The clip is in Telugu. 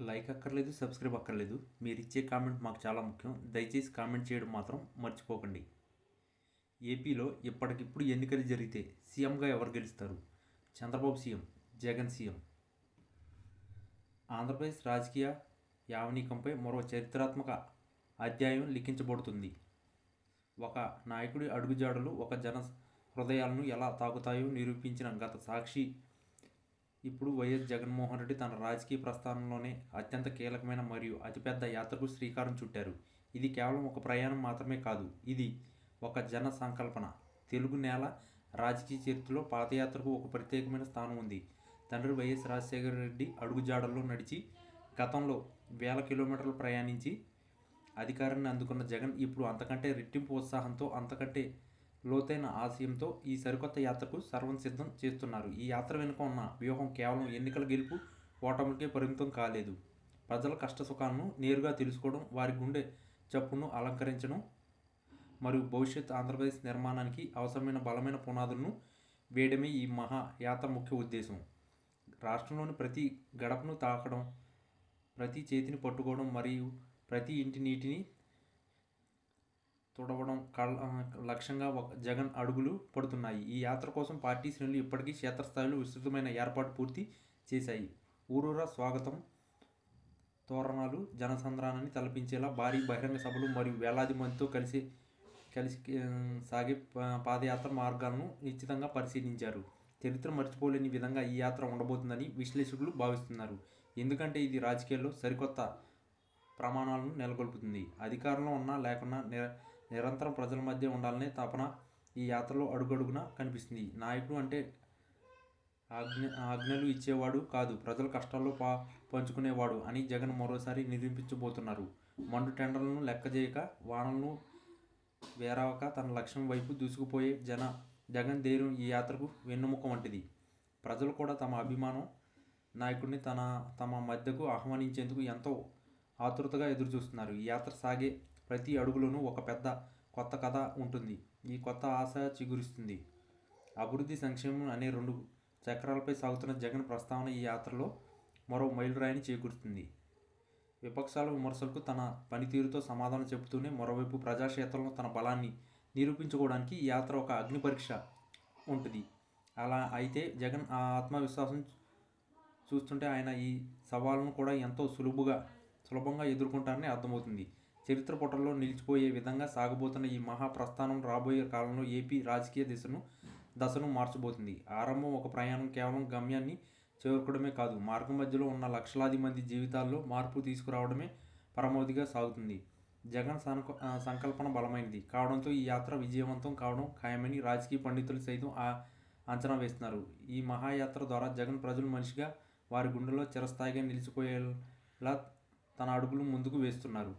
లైక్ అక్కర్లేదు సబ్స్క్రైబ్ అక్కర్లేదు. మీరు ఇచ్చే కామెంట్ మాకు చాలా ముఖ్యం. దయచేసి కామెంట్ చేయడం మాత్రం మర్చిపోకండి. ఏపీలో ఇప్పటికిప్పుడు ఎన్నికలు జరిగితే సీఎంగా ఎవరు గెలుస్తారు? Chandrababu CM Jagan CM. Andhra Pradesh రాజకీయ యావనీకంపై మరో చరిత్రాత్మక అధ్యాయం లిఖించబడుతుంది. ఒక నాయకుడి అడుగుజాడలు ఒక జన హృదయాలను ఎలా తాకుతాయో నిరూపించిన గత సాక్షి ఇప్పుడు వైఎస్ జగన్మోహన్ రెడ్డి తన రాజకీయ ప్రస్థానంలోనే అత్యంత కీలకమైన మరియు అతిపెద్ద యాత్రకు శ్రీకారం చుట్టారు. ఇది కేవలం ఒక ప్రయాణం మాత్రమే కాదు ఇది ఒక జన సంకల్పన. తెలుగు నేల రాజకీయ చరిత్రలో పాదయాత్రకు ఒక ప్రత్యేకమైన స్థానం ఉంది. తండ్రి వైఎస్ రాజశేఖర రెడ్డి అడుగుజాడల్లో నడిచి గతంలో వేల కిలోమీటర్లు ప్రయాణించి అధికారాన్ని అందుకున్న జగన్ ఇప్పుడు అంతకంటే రెట్టింపు ఉత్సాహంతో అంతకంటే లోతైన ఆశయంతో ఈ సరికొత్త యాత్రకు సర్వం సిద్ధం చేస్తున్నారు. ఈ యాత్ర వెనుక ఉన్న వ్యూహం కేవలం ఎన్నికల గెలుపు ఓటములకే పరిమితం కాలేదు. ప్రజల కష్టసుఖాలను నేరుగా తెలుసుకోవడం వారి గుండె చప్పును అలంకరించడం మరియు భవిష్యత్ ఆంధ్రప్రదేశ్ నిర్మాణానికి అవసరమైన బలమైన పునాదులను వేయడమే ఈ మహా యాత్ర ముఖ్య ఉద్దేశం. రాష్ట్రంలోని ప్రతి గడపను తాకడం ప్రతి చేతిని పట్టుకోవడం మరియు ప్రతి ఇంటి నీటిని తుడవడం కళ్ళ లక్ష్యంగా ఒక జగన్ అడుగులు పడుతున్నాయి. ఈ యాత్ర కోసం పార్టీ శ్రేణులు ఇప్పటికీ క్షేత్రస్థాయిలో విస్తృతమైన ఏర్పాటు పూర్తి చేశాయి. ఊరూరా స్వాగతం. తోరణాలు జనసంద్రానాన్ని తలపించేలా భారీ బహిరంగ సభలు మరియు వేలాది మందితో కలిసి కలిసి సాగే పాదయాత్ర మార్గాలను నిశ్చితంగా పరిశీలించారు. చరిత్ర మర్చిపోలేని విధంగా ఈ యాత్ర ఉండబోతుందని విశ్లేషకులు భావిస్తున్నారు. ఎందుకంటే ఇది రాజకీయాల్లో సరికొత్త ప్రమాణాలను నెలకొల్పుతుంది. అధికారంలో ఉన్నా లేకున్నా నిర నిరంతరం ప్రజల మధ్య ఉండాలనే తపన ఈ యాత్రలో అడుగడుగునా కనిపిస్తుంది. నాయకుడు అంటే ఆజ్ఞ ఆజ్ఞలు ఇచ్చేవాడు కాదు ప్రజల కష్టాల్లో పా పంచుకునేవాడు అని జగన్ మరోసారి నిరూపించబోతున్నారు. మండు టెండర్లను లెక్క చేయక వానలను వేరావక తన లక్ష్యం వైపు దూసుకుపోయే జన జగన్ ధైర్యం ఈ యాత్రకు వెన్నుముక వంటిది. ప్రజలు కూడా తమ అభిమానం నాయకుడిని తన తమ మధ్యకు ఆహ్వానించేందుకు ఎంతో ఆతృతగా ఎదురుచూస్తున్నారు. ఈ యాత్ర సాగే ప్రతి అడుగులోనూ ఒక పెద్ద కొత్త కథ ఉంటుంది. ఈ కొత్త ఆశ చిగురిస్తుంది. అభివృద్ధి సంక్షేమం అనే రెండు చక్రాలపై సాగుతున్న జగన్ ప్రస్తావన ఈ యాత్రలో మరో మైలురాయిని చేకూరుస్తుంది. విపక్షాల విమర్శలకు తన పనితీరుతో సమాధానం చెబుతూనే మరోవైపు ప్రజాక్షేత్రంలో తన బలాన్ని నిరూపించుకోవడానికి ఈ యాత్ర ఒక అగ్ని పరీక్ష ఉంటుంది. అలా అయితే జగన్ ఆ ఆత్మవిశ్వాసం చూస్తుంటే ఆయన ఈ సవాళ్ళను కూడా ఎంతో సులువుగా సులభంగా ఎదుర్కొంటారని అర్థమవుతుంది. చరిత్ర పుటల్లో నిలిచిపోయే విధంగా సాగబోతున్న ఈ మహా ప్రస్థానం రాబోయే కాలంలో ఏపీ రాజకీయ దిశను దశను మార్చబోతుంది. ఆరంభం ఒక ప్రయాణం కేవలం గమ్యాన్ని చేరుకోవడమే కాదు మార్గం మధ్యలో ఉన్న లక్షలాది మంది జీవితాల్లో మార్పు తీసుకురావడమే పరమావధిగా సాగుతుంది. జగన్ సంక సంకల్పన బలమైనది కావడంతో ఈ యాత్ర విజయవంతం కావడం ఖాయమని రాజకీయ పండితులు సైతం అంచనా వేస్తున్నారు. ఈ మహాయాత్ర ద్వారా జగన్ ప్రజలు మనిషిగా వారి గుండెలో చిరస్థాయిగా నిలిచిపోయేలా తన అడుగులు ముందుకు వేస్తున్నారు.